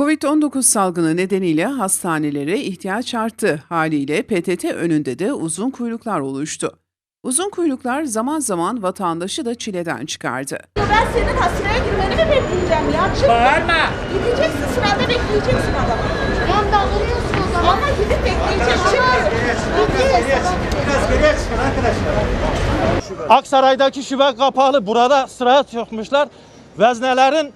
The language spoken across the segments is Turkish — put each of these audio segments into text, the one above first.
Covid-19 salgını nedeniyle hastanelere ihtiyaç arttı. Haliyle PTT önünde de uzun kuyruklar oluştu. Uzun kuyruklar zaman zaman vatandaşı da çileden çıkardı. Ben senin ha sıraya girmeni mi bekleyeceğim ya? Çık. Bağırma. Gideceksin sırada bekleyeceksin adamı. Da alıyorsun o zaman. Ama gidip bekleyeceksin. Çık. Aksaray'daki şube kapalı. Burada sıraya sokmuşlar. Veznelerin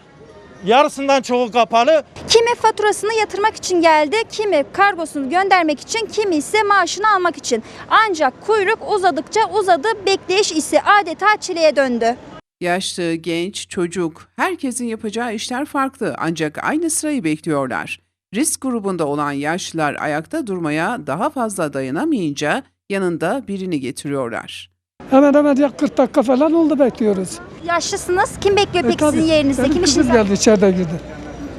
yarısından çoğu kapalı. Kimi faturasını yatırmak için geldi, kimi kargosunu göndermek için, kimi ise maaşını almak için. Ancak kuyruk uzadıkça uzadı, bekleyiş ise adeta çileye döndü. Yaşlı, genç, çocuk, herkesin yapacağı işler farklı ancak aynı sırayı bekliyorlar. Risk grubunda olan yaşlılar ayakta durmaya daha fazla dayanamayınca yanında birini getiriyorlar. Hemen hemen ya 40 dakika falan oldu bekliyoruz. Yaşlısınız, kim bekliyor E, peki tabii, sizin yerinizde? Kim kızım işiniz geldi içeride girdi.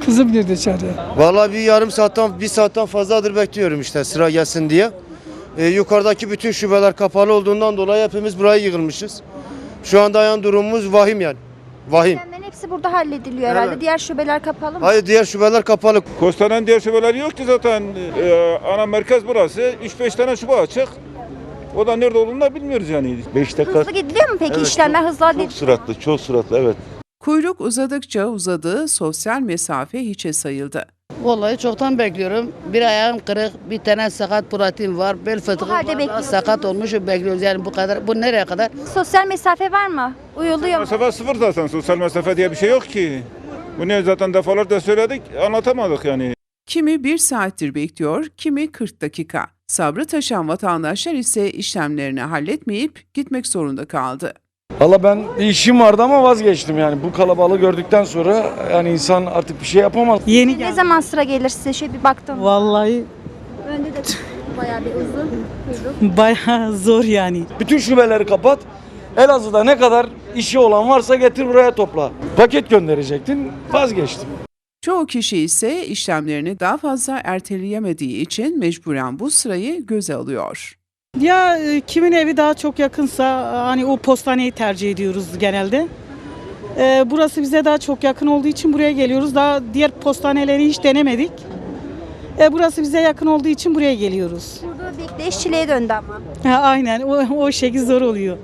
Kızım girdi içeriye. Vallahi bir yarım saatten bir saatten fazladır bekliyorum işte sıra gelsin diye. Ee, yukarıdaki bütün şubeler kapalı olduğundan dolayı hepimiz buraya yığılmışız. Şu anda yan durumumuz vahim yani. Vahim. Hemen hepsi burada hallediliyor herhalde. Evet. Diğer şubeler kapalı mı? Hayır diğer şubeler kapalı. Kostanın diğer şubeleri yok ki zaten. Ee, ana merkez burası. 3-5 tane şube açık. O da nerede olduğunu da bilmiyoruz yani. 5 dakika Hızlı gidiliyor mu peki? Evet, İşlemler hızlı çok süratli, çok süratli evet. Kuyruk uzadıkça uzadı, sosyal mesafe hiçe sayıldı. Vallahi çoktan bekliyorum. Bir ayağım kırık, bir tane sakat protein var, bel fıtığı halde var. bekliyorsunuz. Sakat olmuş bekliyoruz yani bu kadar. Bu nereye kadar? Sosyal mesafe var mı? Uyuluyor mu? Mesafe sıfır zaten. Sosyal mesafe diye bir şey yok ki. Bunu zaten defalarca söyledik, anlatamadık yani. Kimi bir saattir bekliyor, kimi 40 dakika. Sabrı taşan vatandaşlar ise işlemlerini halletmeyip gitmek zorunda kaldı. Valla ben bir işim vardı ama vazgeçtim yani. Bu kalabalığı gördükten sonra yani insan artık bir şey yapamaz. Yeni Ne zaman sıra gelir size? Şöyle bir baktım. Vallahi Önde de bayağı bir uzun kuyruk. bayağı zor yani. Bütün şubeleri kapat. Elazığ'da ne kadar işi olan varsa getir buraya topla. Paket gönderecektin vazgeçtim. Çoğu kişi ise işlemlerini daha fazla erteleyemediği için mecburen bu sırayı göze alıyor. Ya e, kimin evi daha çok yakınsa hani o postaneyi tercih ediyoruz genelde. E, burası bize daha çok yakın olduğu için buraya geliyoruz. Daha diğer postaneleri hiç denemedik. E, burası bize yakın olduğu için buraya geliyoruz. Burada bekleyiş çileye döndü ama. Ha, aynen o, o şekil zor oluyor.